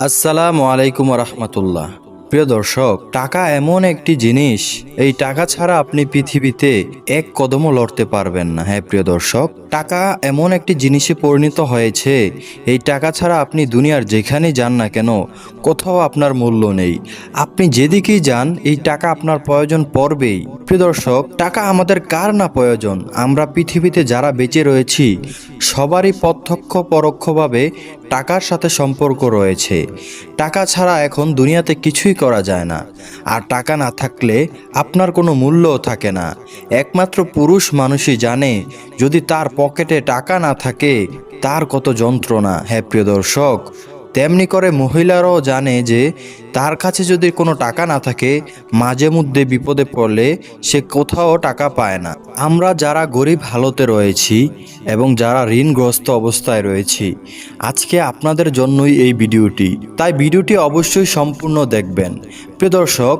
আসসালামু আলাইকুম রহমতুল্লাহ প্রিয় দর্শক, টাকা এমন একটি জিনিস, এই টাকা ছাড়া আপনি পৃথিবীতে এক কদমও লড়তে পারবেন না। হ্যাঁ প্রিয় দর্শক টাকা এমন একটি জিনিসে পরিণত হয়েছে, এই টাকা ছাড়া আপনি দুনিয়ার যেখানে যান না কেন, কোথাও আপনার মূল্য নেই। আপনি যেদিকেই যান, এই টাকা আপনার প্রয়োজন পড়বেই। প্রিয় দর্শক, টাকা আমাদের কার না প্রয়োজন? আমরা পৃথিবীতে যারা বেঁচে রয়েছি, সবারই প্রত্যক্ষ পরোক্ষভাবে টাকার সাথে সম্পর্ক রয়েছে। টাকা ছাড়া এখন দুনিয়াতে কিছুই করা যায় না। আর টাকা না থাকলে আপনার কোনো মূল্যও থাকে না। একমাত্র পুরুষ মানুষই জানে, যদি তার পকেটে টাকা না থাকে, তার কত যন্ত্রণা হ্যাঁ প্রিয় দর্শক। তেমনি করে মহিলারাও জানে যে, তার কাছে যদি কোনো টাকা না থাকে, মাঝে মধ্যে বিপদে পড়লে সে কোথাও টাকা পায় না। আমরা যারা গরিব হালতে রয়েছি এবং যারা ঋণগ্রস্ত অবস্থায় রয়েছি, আজকে আপনাদের জন্যই এই ভিডিওটি। তাই ভিডিওটি অবশ্যই সম্পূর্ণ দেখবেন। প্রিয় দর্শক,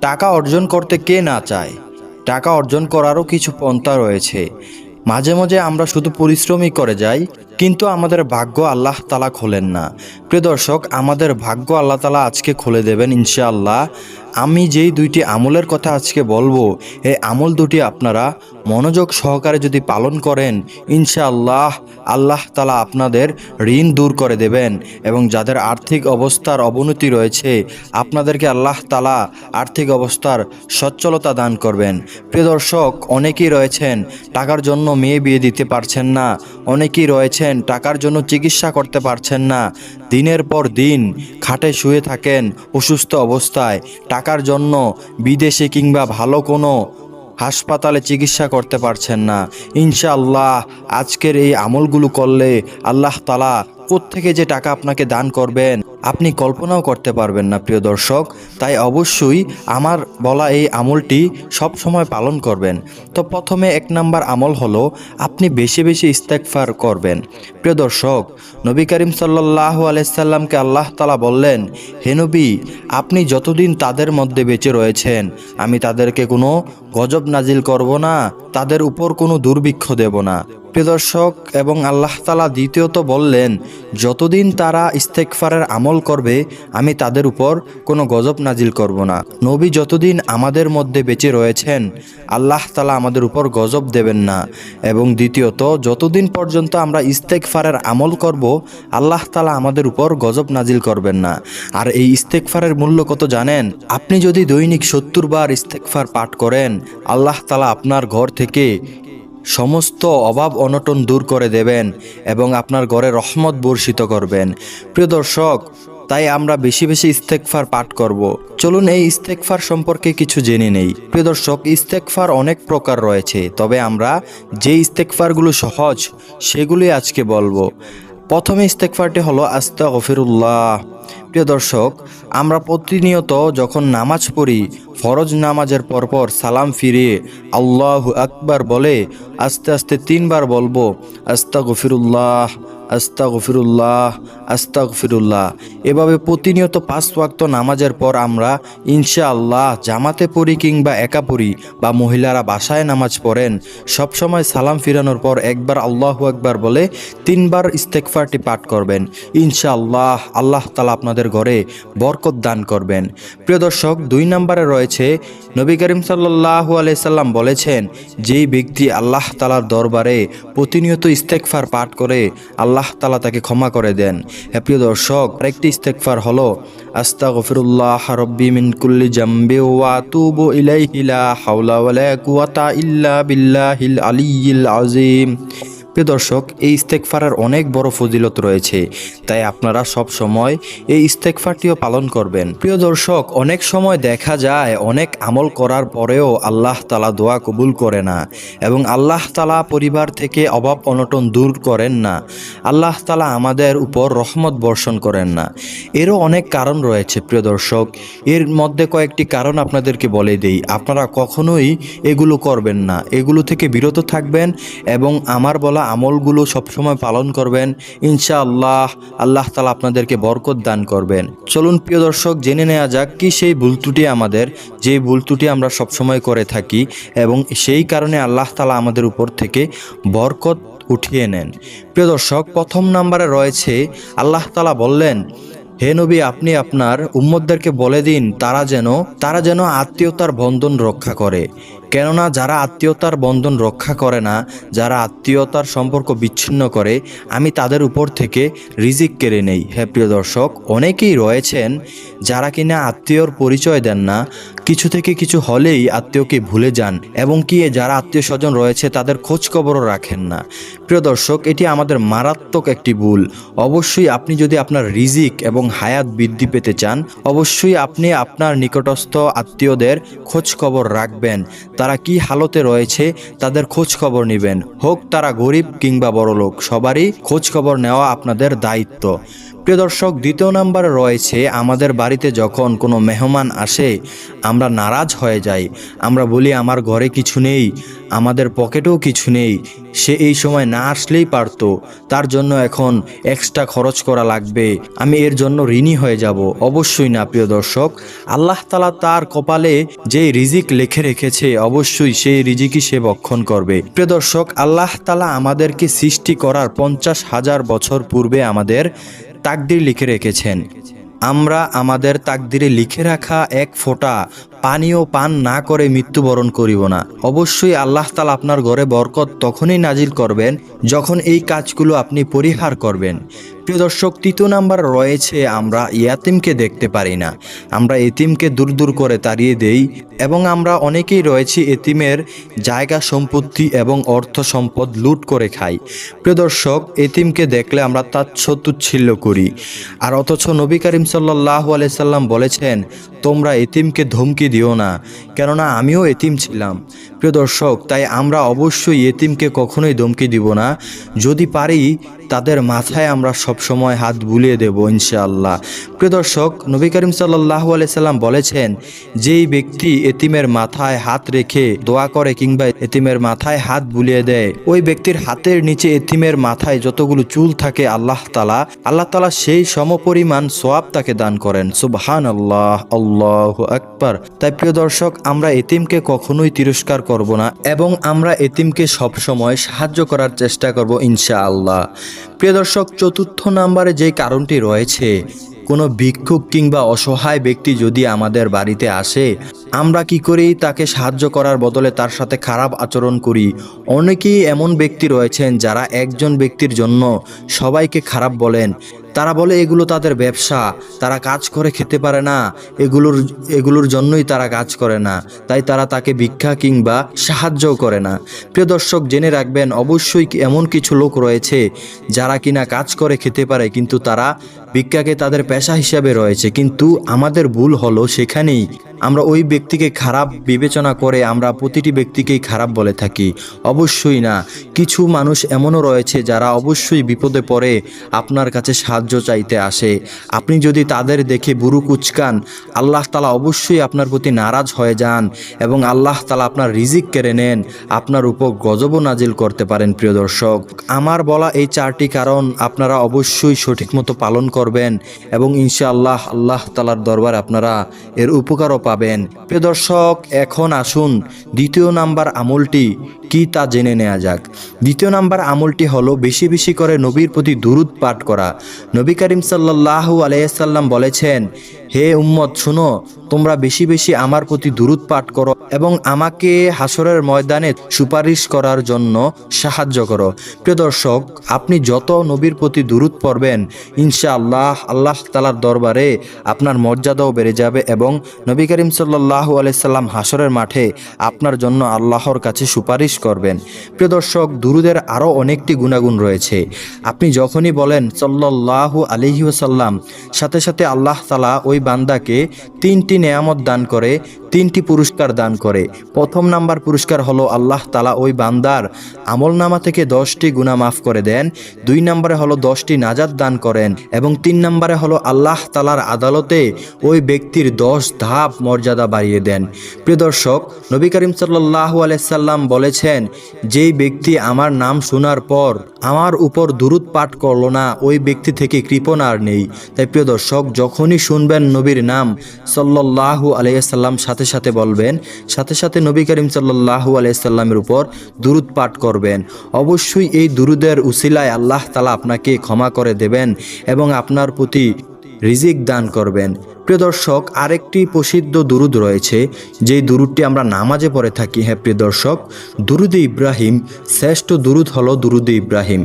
টাকা অর্জন করতে কে না চায়? টাকা অর্জন করারও কিছু পন্থা রয়েছে। মাঝে মাঝে আমরা শুধু পরিশ্রমই করে যাই কিন্তু আমাদের ভাগ্য আল্লাহ তালা খোলেন না। প্রিয় দর্শক, আমাদের ভাগ্য আল্লাহ তালা আজকে খুলে দেবেন ইনশাআল্লাহ। আমি যেই দুইটি আমলের কথা আজকে বলব, এই আমল দুটি আপনারা মনোযোগ সহকারে যদি পালন করেন, ইনশাআল্লাহ আল্লাহ তালা আপনাদের ঋণ দূর করে দেবেন এবং যাদের আর্থিক অবস্থার অবনতি রয়েছে, আপনাদেরকে আল্লাহ তালা আর্থিক অবস্থার সচ্ছলতা দান করবেন। প্রিয় দর্শক, অনেকেই রয়েছেন, টাকার জন্য মেয়ে বিয়ে দিতে পারছেন না, অনেকেই রয়েছেন টাকার জন্য চিকিৎসা করতে পারছেন না। দিনের পর দিন খাটে শুয়ে থাকেন অসুস্থ অবস্থায়। টাকার জন্য বিদেশে কিংবা ভালো কোনো হাসপাতালে চিকিৎসা করতে পারছেন না। ইনশাআল্লাহ আজকের এই আমলগুলো করলে আল্লাহ তালা থেকে যে টাকা আপনাকে দান করবেন আপনি কল্পনাও করতে পারবেন না, প্রিয় দর্শক। তাই অবশ্যই আমার বলা এই আমলটি সব সময় পালন করবেন। তো প্রথমে এক নাম্বার আমল হলো, আপনি বেশি বেশি ইস্তেকফার করবেন। প্রিয় দর্শক, নবী করিম সাল্লাহ আলাইসাল্লামকে আল্লাহ তালা বললেন, হে নবী, আপনি যতদিন তাদের মধ্যে বেঁচে রয়েছেন, আমি তাদেরকে কোনো গজব নাজিল করব না, তাদের উপর কোনো দুর্ভিক্ষ দেব না। দর্শক, এবং আল্লাহ তালা দ্বিতীয়ত বললেন, যতদিন তারা ইস্তেকফারের আমল করবে, আমি তাদের উপর কোনো গজব নাজিল করব না। নবী যতদিন আমাদের মধ্যে বেঁচে রয়েছেন, আল্লাহ তালা আমাদের উপর গজব দেবেন না। এবং দ্বিতীয়ত, যতদিন পর্যন্ত আমরা ইস্তেকফারের আমল করব, আল্লাহ তালা আমাদের উপর গজব নাজিল করবেন না। আর এই ইস্তেকফারের মূল্য কত জানেন? আপনি যদি দৈনিক সত্তর বার ইস্তেকফার পাঠ করেন, আল্লাহ তালা আপনার ঘর থেকে সমস্ত অভাব অনটন দূর করে দেবেন এবং আপনার ঘরে রহমত বর্ষিত করবেন। প্রিয় দর্শক, তাই আমরা বেশি বেশি ইস্তেকফার পাঠ করব। চলুন এই ইস্তেকফার সম্পর্কে কিছু জেনে নেই। প্রিয় দর্শক ইস্তেকফার অনেক প্রকার রয়েছে, তবে আমরা যে ইস্তেকফারগুলো সহজ সেগুলি আজকে বলব। প্রথমে ইস্তেকফারটি হলো আস্তা গফিরুল্লাহ প্রিয় দর্শক, আমরা প্রতিনিয়ত যখন নামাজ পড়ি, ফরজ নামাজের পরপর সালাম ফিরিয়ে আল্লাহ আকবার বলে, আস্তে আস্তে তিনবার বলব আস্তা গফিরুল্লাহ আস্তা গফিরুল্লাহ আস্তা গফিরুল্লাহ এভাবে প্রতিনিয়ত পাঁচ ওয়াক্ত নামাজের পর আমরা ইনশাআল্লাহ জামাতে পড়ি কিংবা একা পড়ি বা মহিলারা বাসায় নামাজ পড়েন, সবসময় সালাম ফিরানোর পর একবার আল্লাহ একবার বলে তিনবার ইস্তেকফারটি পাঠ করবেন। ইনশাআল্লাহ আল্লাহ তালা আপনাদের ঘরে বরকত দান করবেন। প্রিয় দর্শক, দুই নম্বরে রয়েছে, নবী করিম সাল্লাহু আলাইসাল্লাম বলেছেন, যেই ব্যক্তি আল্লাহ তালার দরবারে প্রতিনিয়ত ইস্তেকফার পাঠ করে, আল্লাহ তালা তাকে ক্ষমা করে দেন। হ্যাঁ প্রিয় দর্শক, আরেকটি ইস্তেকফার হলো আস্তা গফিরুল্লাহ রব্বি মিন কুল্লি জাম্বি ওয়া ইল্লা বিল্লাহিল আলিয়্যিল আযীম। প্রিয় দর্শক, এই ইস্তেকফারের অনেক বড় ফজিলত রয়েছে, তাই আপনারা সব সময় এই ইস্তেকফারটিও পালন করবেন। প্রিয় দর্শক, অনেক সময় দেখা যায় অনেক আমল করার পরেও আল্লাহ তালা দোয়া কবুল করে না এবং আল্লাহ তালা পরিবার থেকে অভাব অনটন দূর করেন না। আল্লাহ তালা আমাদের উপর রহমত বর্ষণ করেন না। এরও অনেক কারণ রয়েছে, প্রিয় দর্শক। এর মধ্যে কয়েকটি কারণ আপনাদেরকে বলে দেই। আপনারা কখনোই এগুলো করবেন না। এগুলো থেকে বিরত থাকবেন এবং আমার বলা আমলগুলো সবসময় পালন করবেন। ইনশাআল্লাহ আল্লাহ তালা আপনাদেরকে বরকত দান করবেন। চলুন প্রিয় দর্শক, জেনে নেওয়া যাক কি সেই ভুল ত্রুটি আমাদের, যে ভুল ত্রুটি আমরা সবসময় করে থাকি এবং সেই কারণে আল্লাহ তালা আমাদের উপর থেকে বরকত উঠিয়ে নেন। প্রিয় দর্শক, প্রথম নাম্বারে রয়েছে, আল্লাহ তালা বললেন, হে নবী, আপনি আপনার উম্মতদেরকে বলে দিন, তারা যেন তারা যেন আত্মীয়তার বন্ধন রক্ষা করে। কেননা যারা আত্মীয়তার বন্ধন রক্ষা করে না, যারা আত্মীয়তার সম্পর্ক বিচ্ছিন্ন করে, আমি তাদের উপর থেকে রিজিক কেড়ে নেই। হ্যাঁ প্রিয় দর্শক, অনেকেই রয়েছেন যারা কিনা আত্মীয়র পরিচয় দেন না, কিছু থেকে কিছু হলেই আত্মীয়কে ভুলে যান এবং কি যারা আত্মীয় স্বজন রয়েছে তাদের খোঁজ খবরও রাখেন না। প্রিয় দর্শক, এটি আমাদের মারাত্মক একটি ভুল। অবশ্যই আপনি যদি আপনার রিজিক এবং হায়াত বৃদ্ধি পেতে চান, অবশ্যই আপনি আপনার নিকটস্থ আত্মীয়দের খোঁজ খবর রাখবেন। তারা কি হালতে রয়েছে তাদের খোঁজ খবর নেবেন। হোক তারা গরিব কিংবা বড়লোক, সবারই খোঁজ খবর নেওয়া আপনাদের দায়িত্ব। প্রিয় দর্শক, দ্বিতীয় নাম্বারে রয়েছে, আমাদের বাড়িতে যখন কোনো মেহমান আসে, আমরা নারাজ হয়ে যাই। আমরা বলি, আমার ঘরে কিছু নেই, আমাদের পকেটেও কিছু নেই। সে এই সময় না আসলেই পারতো। তার জন্য এখন এক্সট্রা খরচ করা লাগবে। আমি এর জন্য ঋণী হয়ে যাব। অবশ্যই না, প্রিয় দর্শক। আল্লাহ তালা তার কপালে যে রিজিক লিখে রেখেছে, অবশ্যই সেই রিজিকই সে বক্ষণ করবে। প্রিয় দর্শক, আল্লাহ তালা আমাদেরকে সৃষ্টি করার পঞ্চাশ হাজার বছর পূর্বে আমাদের তাকদির লিখে রেখেছেন। আমরা আমাদের তাকদিরে লিখে রাখা এক ফোঁটা পানীয় পান না করে মৃত্যুবরণ করিব না। অবশ্যই আল্লাহ তালা আপনার ঘরে বরকত তখনই নাজিল করবেন, যখন এই কাজগুলো আপনি পরিহার করবেন। প্রিয় দর্শক, তৃতীয় নাম্বার রয়েছে আমরা ইয়াতিমকে দেখতে পারি না। আমরা এতিমকে দূর দূর করে তাড়িয়ে দেই এবং আমরা অনেকেই রয়েছি এতিমের জায়গা সম্পত্তি এবং অর্থ সম্পদ লুট করে খাই। প্রিয় দর্শক, এতিমকে দেখলে আমরা তার তুচ্ছিল্য করি। আর অথচ নবী করিম সাল্লাহ আলাইসাল্লাম বলেছেন, তোমরা এতিমকে ধমকি দিও না, কেননা আমিও এতিম ছিলাম। প্রিয় দর্শক, তাই আমরা অবশ্যই এতিমকে কখনোই ধমকি দিব না। যদি পারি, তাদের মাথায় আমরা সবসময় হাত বুলিয়ে দেব, ইনশাআল্লাহ। প্রিয় দর্শক, নবী করিম সাল্লাহ আলাইসাল্লাম বলেছেন, যেই ব্যক্তি এতিমের মাথায় হাত রেখে দোয়া করে কিংবা এতিমের মাথায় হাত বুলিয়ে দেয়, ওই ব্যক্তির হাতের নিচে এতিমের মাথায় যতগুলো চুল থাকে আল্লাহ তালা আল্লাহ তালা সেই সমপরিমাণ সোয়াব তাকে দান করেন। সুবহান আল্লাহ আল্লাহ আকবার। তাই প্রিয় দর্শক, আমরা এতিমকে কখনোই তিরস্কার করব না এবং আমরা এতিমকে সবসময় সাহায্য করার চেষ্টা করব ইনশাআল্লাহ। প্রিয় দর্শক, চতুর্থ নাম্বারে যে কারণটি রয়েছে, কোনো ভিক্ষুক কিংবা অসহায় ব্যক্তি যদি আমাদের বাড়িতে আসে, আমরা কি করেই তাকে সাহায্য করার বদলে তার সাথে খারাপ আচরণ করি? অনেকেই এমন ব্যক্তি রয়েছেন যারা একজন ব্যক্তির জন্য সবাইকে খারাপ বলেন তারা বলে, এগুলো তাদের ব্যবসা। তারা কাজ করে খেতে পারে না। এগুলোর এগুলোর জন্যই তারা কাজ করে না। তাই তারা তাকে ভিক্ষা কিংবা সাহায্য করে না। প্রিয় দর্শক, জেনে রাখবেন, অবশ্যই এমন কিছু লোক রয়েছে যারা কিনা কাজ করে খেতে পারে, কিন্তু তারা ভিক্ষাকে তাদের পেশা হিসাবে রয়েছে। কিন্তু আমাদের ভুল হলো সেখানেই আমরা ওই ব্যক্তিকে খারাপ বিবেচনা করে আমরা প্রতিটি ব্যক্তিকেই খারাপ বলে থাকি। অবশ্যই না। কিছু মানুষ এমনও রয়েছে যারা অবশ্যই বিপদে পড়ে আপনার কাছে সাহায্য চাইতে আসে। আপনি যদি তাদের দেখে বুরু কুচকান, আল্লাহ তালা অবশ্যই আপনার প্রতি নারাজ হয়ে যান এবং আল্লাহ তালা আপনার রিজিক কেড়ে নেন। আপনার উপর গজবও নাজিল করতে পারেন, প্রিয় দর্শক। আমার বলা এই চারটি কারণ আপনারা অবশ্যই সঠিক মতো পালন করবেন এবং ইনশাআল্লাহ আল্লাহ তালার দরবার আপনারা এর উপকারও পাবেন। প্রিয় দর্শক, এখন আসুন দ্বিতীয় নাম্বার আমলটি কি তা জেনে নেওয়া যাক। দ্বিতীয় নাম্বার আমলটি হলো বেশি বেশি করে নবীর প্রতি দুরুদ পাঠ করা। নবী করিম সাল্লাল্লাহু আলাইসাল্লাম বলেছেন, হে উম্মত, শুনো, তোমরা বেশি বেশি আমার প্রতি দুরুদ পাঠ করো এবং আমাকে হাসরের ময়দানে সুপারিশ করার জন্য সাহায্য করো। প্রিয় দর্শক, আপনি যত নবীর প্রতি দুরুদ পড়বেন, ইনশাআল্লাহ আল্লাহ তালার দরবারে আপনার মর্যাদাও বেড়ে যাবে এবং নবী করিম সাল্লাহু আলাইসাল্লাম হাসরের মাঠে আপনার জন্য আল্লাহর কাছে সুপারিশ করবেন। প্রিয় দর্শক, দুরুদের আরও অনেকটি গুণাগুণ রয়েছে। আপনি যখনই বলেন সাল্লাহু ওসাল্লাম সাথে সাথে আল্লাহ তালা ওই বান্দাকে তিনটি নেয়ামত দান করে তিনটি পুরস্কার দান করে। প্রথম নাম্বার পুরস্কার হলো আল্লাহ তালা ওই বান্দার আমল নামা থেকে দশটি গুণা মাফ করে দেন, দুই নম্বরে হলো দশটি নাজাদ দান করেন এবং তিন নম্বরে হলো আল্লাহ তালার আদালতে ওই ব্যক্তির দশ ধাপ মর্যাদা বাড়িয়ে দেন। প্রিয় দর্শক, নবী করিম সাল্লাহ আলাইসাল্লাম বলেছেন, যেই ব্যক্তি আমার নাম শোনার পর আমার উপর দুরুদ পাঠ করল না, ওই ব্যক্তি থেকে কৃপণ আর নেই। তাই প্রিয় দর্শক, যখনই শুনবেন নবীর নাম সাল্লাল্লাহু আলাইসাল্লাম সাথে সাথে সাথে বলবেন, সাথে সাথে নবী করিম সাল্লাল্লাহু আলাইসাল্লামের উপর দুরুদ পাঠ করবেন। অবশ্যই এই দুরুদের উসিলায় আল্লাহ তালা আপনাকে ক্ষমা করে দেবেন এবং আপনার প্রতি রিজিক দান করবেন। প্রিয় দর্শক, আরেকটি প্রসিদ্ধ দুরুদ রয়েছে, যেই দুরুদটি আমরা নামাজে পড়ে থাকি। হ্যাঁ প্রিয় দর্শক, দুরুদ ইব্রাহিম, শ্রেষ্ঠ দুরুদ হলো দুরুদ ইব্রাহিম।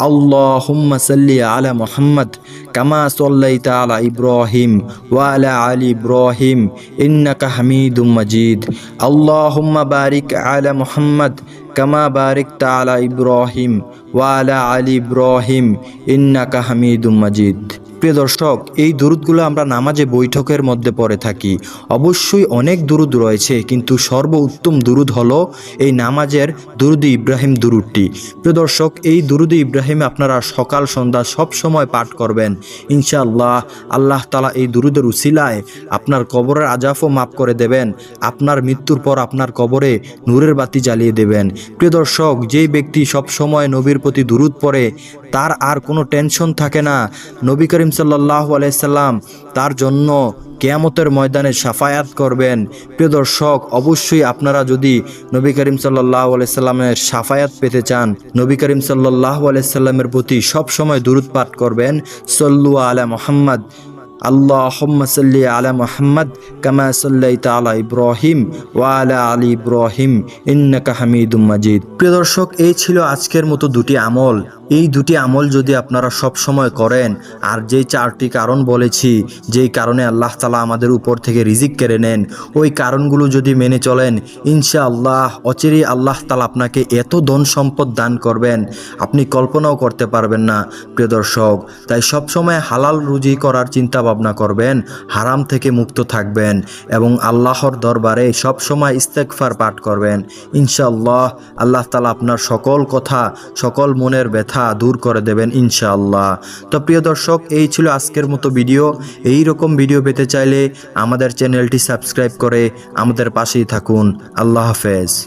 আল্লাহুম্মা সাল্লি আলা মুহাম্মদ কামা সাল্লাইতা আলা ইব্রাহিম ওয়া আলা আলি ইব্রাহিম ইন্নাকা হামিদুম মাজিদ আল্লাহুম্মা বারিক আলা মুহাম্মদ কামা বারিকতা আলা ইব্রাহিম ওয়া আলা আলি ইব্রাহিম ইন্নাকা হামিদুম মাজিদ প্রিয় দর্শক, এই দুরুদগুলো আমরা নামাজে বৈঠকের মধ্যে পড়ে থাকি। অবশ্যই অনেক দুরুদ রয়েছে, কিন্তু সর্বোত্তম দুরুদ হলো এই নামাজের দুরুদ ইব্রাহিম দুরুদটি। প্রিয় দর্শক, এই দুরুদ ইব্রাহিম আপনারা সকাল, সন্ধ্যা সব সময় পাঠ করবেন। ইনশাআল্লাহ আল্লাহ তালা এই দুরুদের উসিলায় আপনার কবরের আজাফও মাফ করে দেবেন, আপনার মৃত্যুর পর আপনার কবরে নূরের বাতি জ্বালিয়ে দেবেন। প্রিয় দর্শক, যেই ব্যক্তি সব সময় নবীর প্রতি দুরুদ পড়ে, তার আর কোনো টেনশন থাকে না। নবী করিম সাল্লাহ আলাইসাল্লাম তার জন্য কেয়ামতের ময়দানে সাফায়াত করবেন। প্রিয় দর্শক, অবশ্যই আপনারা যদি নবী করিম সাল্লাহ আলাইসাল্লামের সাফায়াত পেতে চান, নবী করিম সাল্লাহ আলাইসাল্লামের প্রতি সবসময় দূরত পাঠ করবেন। সল্লু আলা মোহাম্মদ। আল্লাহম্মা সাল্লি আলা মোহাম্মদ কামা সাল্লাই তালা ইব্রাহিম ওয়ালা আলী ইব্রাহিম, ইন্নাকা হামিদুম মাজিদ। প্রিয় দর্শক, এই ছিল আজকের মতো দুটি আমল। এই দুটি আমল যদি আপনারা সব সময় করেন, আর যেই চারটি কারণ বলেছি, যেই কারণে আল্লাহ তালা আমাদের উপর থেকে রিজিক কেড়ে নেন, ওই কারণগুলো যদি মেনে চলেন ইনশা আল্লাহ অচেরি আল্লাহ তালা আপনাকে এত ধন সম্পদ দান করবেন, আপনি কল্পনাও করতে পারবেন না, প্রিয় দর্শক। তাই সবসময় হালাল রুজি করার চিন্তা ভাবনা করবেন, হারাম থেকে মুক্ত থাকবেন এবং আল্লাহর দরবারে সবসময় ইস্তেকফার পাঠ করবেন। ইনশাআল্লাহ, আল্লাহ তালা আপনার সকল কথা, সকল মনের ব্যথা দূর করে দেবেন ইনশাআল্লাহ। তো প্রিয় দর্শক, এই ছিল আজকের মতো ভিডিও। এই রকম ভিডিও পেতে চাইলে আমাদের চ্যানেলটি সাবস্ক্রাইব করে আমাদের পাশেই থাকুন। আল্লাহ হাফেজ।